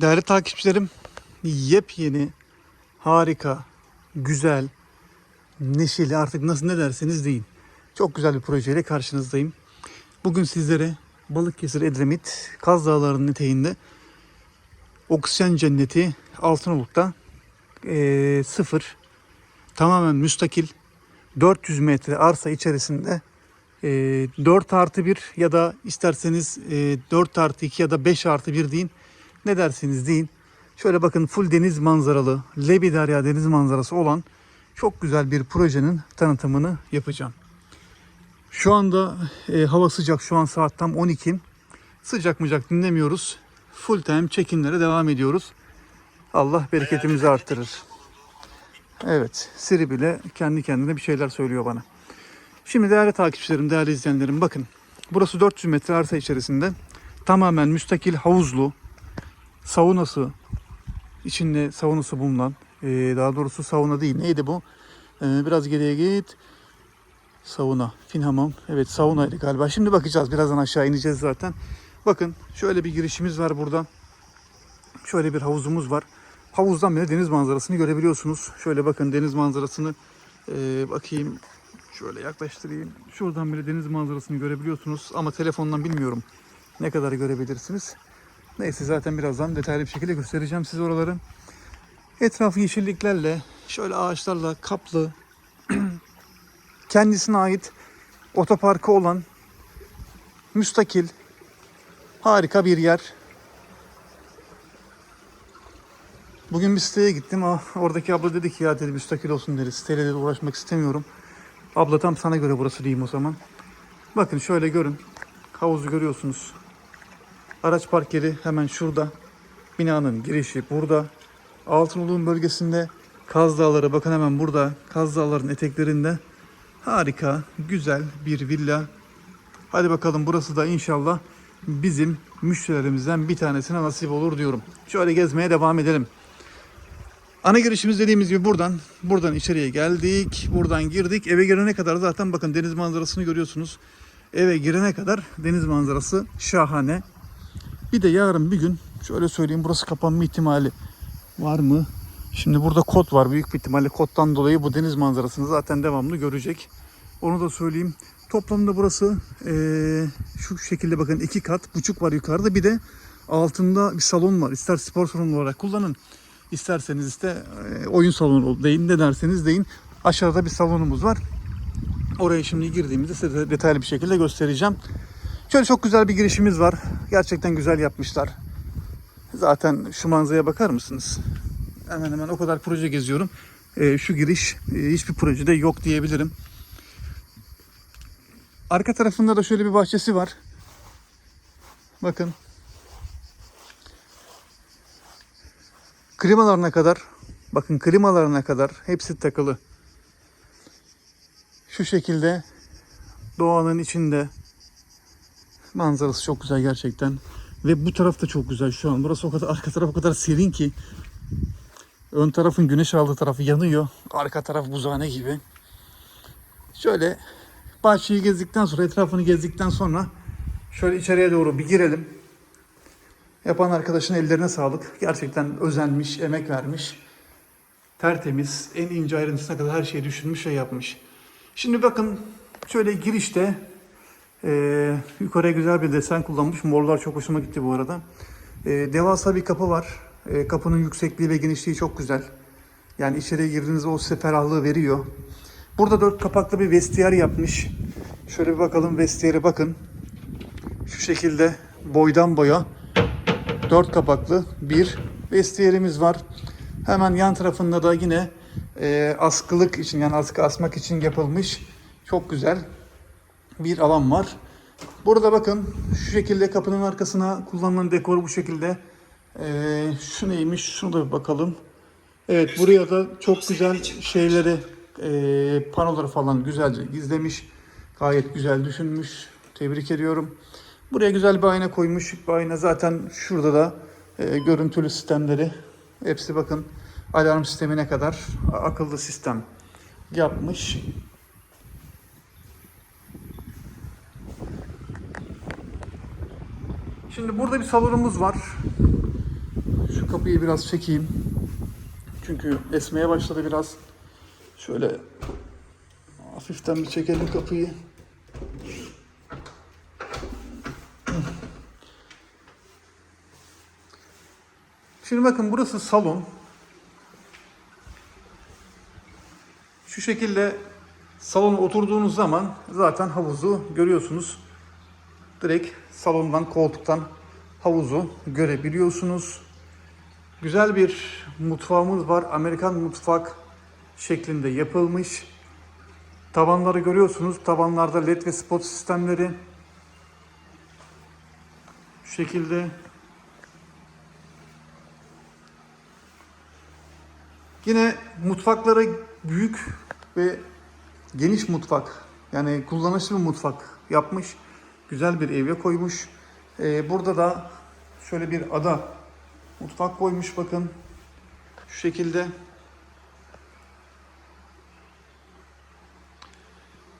Değerli takipçilerim, yepyeni, harika, güzel, neşeli artık nasıl ne derseniz deyin. Çok güzel bir projeyle karşınızdayım. Bugün sizlere Balıkesir Edremit Kaz Dağları'nın eteğinde oksijen cenneti Altınoluk'ta eee, sıfır tamamen müstakil 400 metre arsa içerisinde e, 4 artı 1 ya da isterseniz e, 4 artı 2 ya da 5 artı 1 deyin. Ne derseniz deyin. Şöyle bakın full deniz manzaralı, Lebi Derya deniz manzarası olan çok güzel bir projenin tanıtımını yapacağım. Şu anda e, hava sıcak. Şu an saat tam 12. Sıcak mıcak dinlemiyoruz. Full time çekimlere devam ediyoruz. Allah bereketimizi arttırır. Evet, Siri bile kendi kendine bir şeyler söylüyor bana. Şimdi değerli takipçilerim, değerli izleyenlerim bakın. Burası 400 metre arsa içerisinde tamamen müstakil havuzlu, saunası, içinde saunası bulunan, eee, daha doğrusu sauna değil neydi bu? Eee, biraz geriye git. Sauna, fin hamam. Evet saunaydı galiba. Şimdi bakacağız. Birazdan aşağı ineceğiz zaten. Bakın şöyle bir girişimiz var burada. Şöyle bir havuzumuz var. Havuzdan bile deniz manzarasını görebiliyorsunuz. Şöyle bakın deniz manzarasını eee, bakayım. Şöyle yaklaştırayım. Şuradan bile deniz manzarasını görebiliyorsunuz. Ama telefondan bilmiyorum ne kadar görebilirsiniz. Neyse zaten birazdan detaylı bir şekilde göstereceğim size oraları. Etrafı yeşilliklerle, şöyle ağaçlarla kaplı, kendisine ait otoparkı olan müstakil, harika bir yer. Bugün bir siteye gittim. Ah, Oradaki abla dedi ki ya dedi müstakil olsun dedi. Siteyle dedi uğraşmak istemiyorum. Abla tam sana göre burası diyeyim o zaman. Bakın şöyle görün. Havuzu görüyorsunuz. Araç park yeri hemen şurada. Binanın girişi burada. Altınoluk'un bölgesinde Kaz Dağları bakın hemen burada. Kaz Dağları'nın eteklerinde. Harika, güzel bir villa. Hadi bakalım burası da inşallah bizim müşterilerimizden bir tanesine nasip olur diyorum. Şöyle gezmeye devam edelim. Ana girişimiz dediğimiz gibi buradan. Buradan içeriye geldik. Buradan girdik. Eve girene kadar zaten bakın deniz manzarasını görüyorsunuz. Eve girene kadar deniz manzarası şahane. Bir de yarın bir gün şöyle söyleyeyim burası kapanma ihtimali var mı? Şimdi burada kod var. Büyük bir ihtimalle koddan dolayı bu deniz manzarasını zaten devamlı görecek. Onu da söyleyeyim. Toplamda burası eee, şu şekilde bakın iki kat buçuk var yukarıda. Bir de altında bir salon var. İster spor salonu olarak kullanın. İsterseniz işte eee, oyun salonu deyin. Ne derseniz deyin. Aşağıda bir salonumuz var. Oraya şimdi girdiğimizde size detaylı bir şekilde göstereceğim. Şöyle çok güzel bir girişimiz var. Gerçekten güzel yapmışlar. Zaten şu manzaraya bakar mısınız? Hemen hemen o kadar proje geziyorum. Ee, şu giriş e, hiçbir projede yok diyebilirim. Arka tarafında da şöyle bir bahçesi var. Bakın. Klimalarına kadar, bakın klimalarına kadar hepsi takılı. Şu şekilde doğanın içinde manzarası çok güzel gerçekten. Ve bu taraf da çok güzel şu an. Burası o kadar arka taraf o kadar serin ki ön tarafın güneş aldığı tarafı yanıyor. Arka taraf buzhane gibi. Şöyle bahçeyi gezdikten sonra etrafını gezdikten sonra şöyle içeriye doğru bir girelim. Yapan arkadaşın ellerine sağlık. Gerçekten özenmiş, emek vermiş. Tertemiz, en ince ayrıntısına kadar her şeyi düşünmüş ve yapmış. Şimdi bakın şöyle girişte ee, yukarıya güzel bir desen kullanmış. Morlar çok hoşuma gitti bu arada. Ee, devasa bir kapı var. Ee, kapının yüksekliği ve genişliği çok güzel. Yani içeriye girdiğinizde o size ferahlığı veriyor. Burada dört kapaklı bir vestiyer yapmış. Şöyle bir bakalım vestiyere bakın. Şu şekilde boydan boya dört kapaklı bir vestiyerimiz var. Hemen yan tarafında da yine e, askılık için yani askı asmak için yapılmış çok güzel bir alan var. Burada bakın şu şekilde kapının arkasına kullanılan dekor bu şekilde. Ee, şu neymiş? Şunu da bir bakalım. Evet buraya da çok güzel şeyleri, e, panoları falan güzelce gizlemiş. Gayet güzel düşünmüş. Tebrik ediyorum. Buraya güzel bir ayna koymuş. Bir ayna zaten şurada da e, görüntülü sistemleri. Hepsi bakın alarm sistemine kadar akıllı sistem yapmış. Şimdi burada bir salonumuz var. şu kapıyı biraz çekeyim. Çünkü esmeye başladı biraz. Şöyle hafiften bir çekelim kapıyı. Şimdi bakın burası salon. Şu şekilde salona oturduğunuz zaman zaten havuzu görüyorsunuz. Direkt salondan, koltuktan havuzu görebiliyorsunuz. Güzel bir mutfağımız var. Amerikan mutfak şeklinde yapılmış. Tavanları görüyorsunuz. Tavanlarda led ve spot sistemleri. Şu şekilde. Yine mutfakları büyük ve geniş mutfak. Yani kullanışlı bir mutfak yapmış. Güzel bir eve koymuş. Ee, burada da şöyle bir ada mutfak koymuş bakın. Şu şekilde.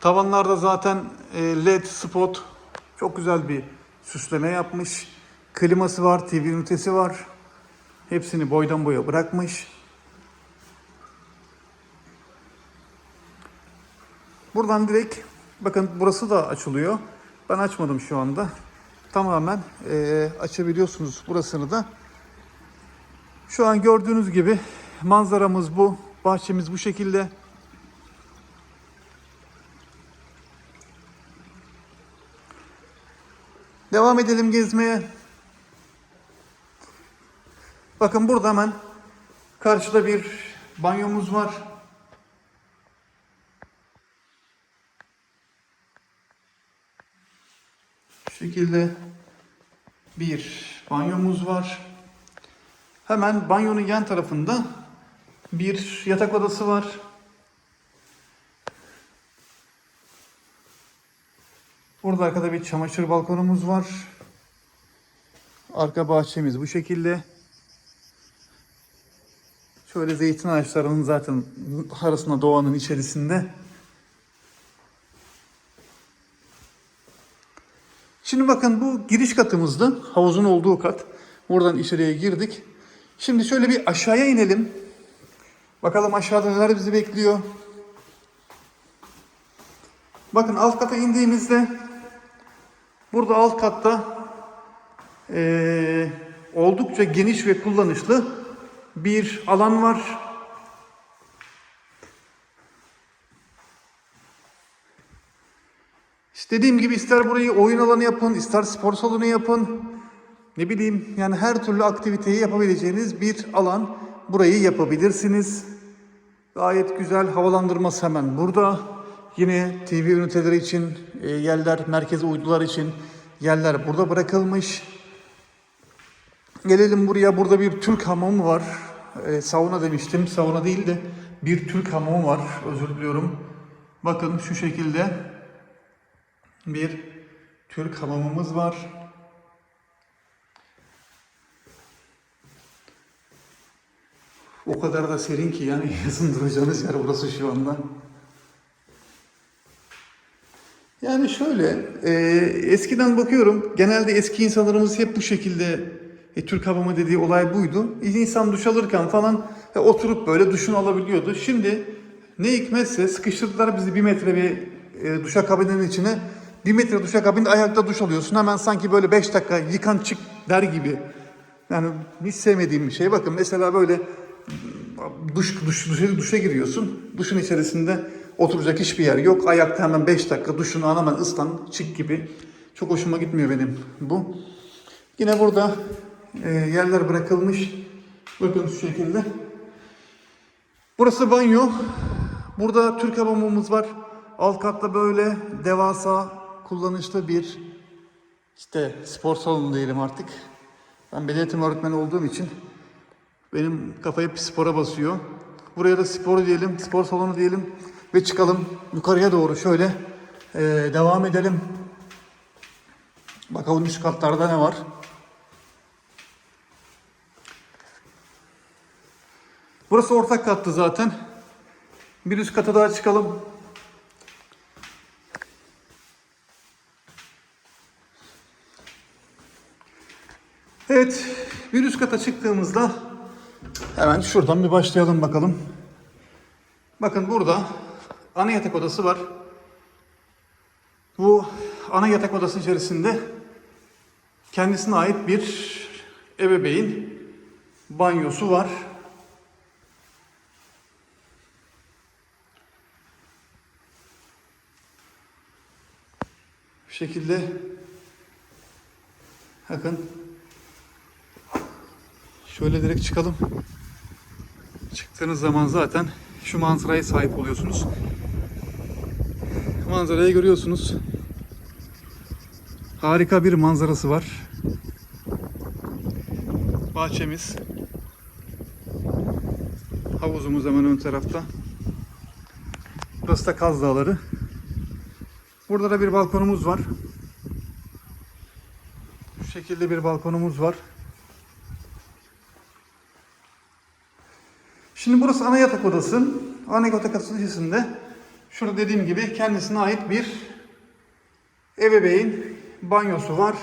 Tavanlarda zaten e, led spot çok güzel bir süsleme yapmış. Kliması var, TV ünitesi var. Hepsini boydan boya bırakmış. Buradan direkt bakın burası da açılıyor. Ben açmadım şu anda. Tamamen e, açabiliyorsunuz burasını da. Şu an gördüğünüz gibi manzaramız bu. Bahçemiz bu şekilde. Devam edelim gezmeye. Bakın burada hemen karşıda bir banyomuz var. Şekilde bir banyomuz var. Hemen banyonun yan tarafında bir yatak odası var. Burada arkada bir çamaşır balkonumuz var. Arka bahçemiz bu şekilde. Şöyle zeytin ağaçlarının zaten arasında doğanın içerisinde. Şimdi bakın bu giriş katımızdı. Havuzun olduğu kat. Buradan içeriye girdik. Şimdi şöyle bir aşağıya inelim. Bakalım aşağıda neler bizi bekliyor. Bakın alt kata indiğimizde burada alt katta eee, oldukça geniş ve kullanışlı bir alan var. Dediğim gibi ister burayı oyun alanı yapın, ister spor salonu yapın. Ne bileyim yani her türlü aktiviteyi yapabileceğiniz bir alan. Burayı yapabilirsiniz. Gayet güzel havalandırması hemen burada. Yine TV üniteleri için e, yerler, merkeze uydular için yerler burada bırakılmış. Gelelim buraya. Burada bir Türk hamamı var. E, sauna demiştim. Sauna değil de bir Türk hamamı var. Özür diliyorum. Bakın şu şekilde bir Türk hamamımız var. O kadar da serin ki yani yazın duracağınız yer burası şu anda. Yani şöyle, e, eskiden bakıyorum, genelde eski insanlarımız hep bu şekilde, e, Türk hamamı dediği olay buydu. İnsan duş alırken falan e, oturup böyle duşunu alabiliyordu. Şimdi ne hikmetse sıkıştırdılar bizi bir metre bir e, duşakabinin içine. Bir metre duşakabinde ayakta duş alıyorsun. Hemen sanki böyle beş dakika yıkan çık der gibi. Yani hiç sevmediğim bir şey. Bakın mesela böyle duş, duş, duşa, duşa giriyorsun. Duşun içerisinde oturacak hiçbir yer yok. Ayakta hemen 5 dakika duşunu al hemen ıslan, çık gibi. Çok hoşuma gitmiyor benim bu. Yine burada e, yerler bırakılmış. Bakın şu şekilde. Burası banyo. Burada Türk hamamımız var. Alt katta böyle devasa kullanışlı bir işte spor salonu diyelim artık. Ben beden eğitimi öğretmeni olduğum için benim kafa hep spora basıyor. Buraya da spor diyelim, spor salonu diyelim ve çıkalım yukarıya doğru şöyle eee, devam edelim. Bakalım üst katlarda ne var. Burası ortak kattı zaten. Bir üst kata daha çıkalım. Evet, bir üst kata çıktığımızda hemen şuradan bir başlayalım bakalım. Bakın burada ana yatak odası var. Bu ana yatak odası içerisinde kendisine ait bir ebeveyn banyosu var. Bu şekilde bakın şöyle direkt çıkalım. Çıktığınız zaman zaten şu manzaraya sahip oluyorsunuz. Manzarayı görüyorsunuz. Harika bir manzarası var. Bahçemiz. Havuzumuz hemen ön tarafta. Burası da Kaz Dağları. Burada da bir balkonumuz var. Şu şekilde bir balkonumuz var. Şimdi burası ana yatak odası. Ana yatak odası içerisinde şurada dediğim gibi kendisine ait bir ebeveyn banyosu var.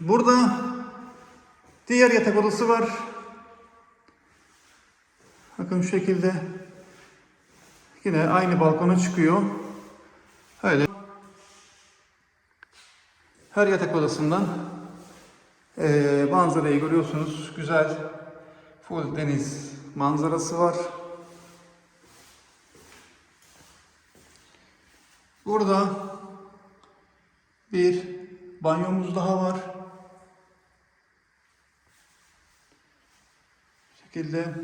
Burada diğer yatak odası var. Bakın şu şekilde yine aynı balkona çıkıyor. Öyle. Her yatak odasından eee manzarayı görüyorsunuz. Güzel full deniz manzarası var. Burada bir banyomuz daha var. Bu şekilde.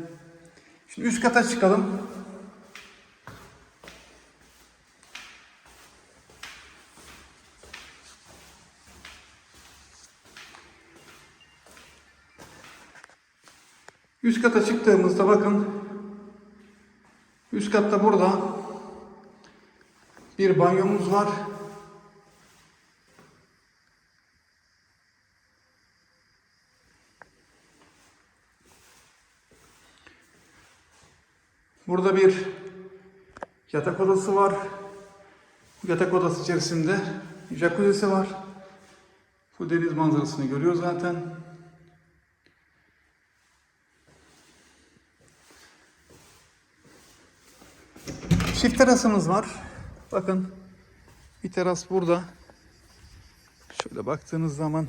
Şimdi üst kata çıkalım. Üst kata çıktığımızda bakın üst katta burada bir banyomuz var. Burada bir yatak odası var. Yatak odası içerisinde jacuzzi var. Bu deniz manzarasını görüyor zaten. Çift terasımız var. Bakın bir teras burada. Şöyle baktığınız zaman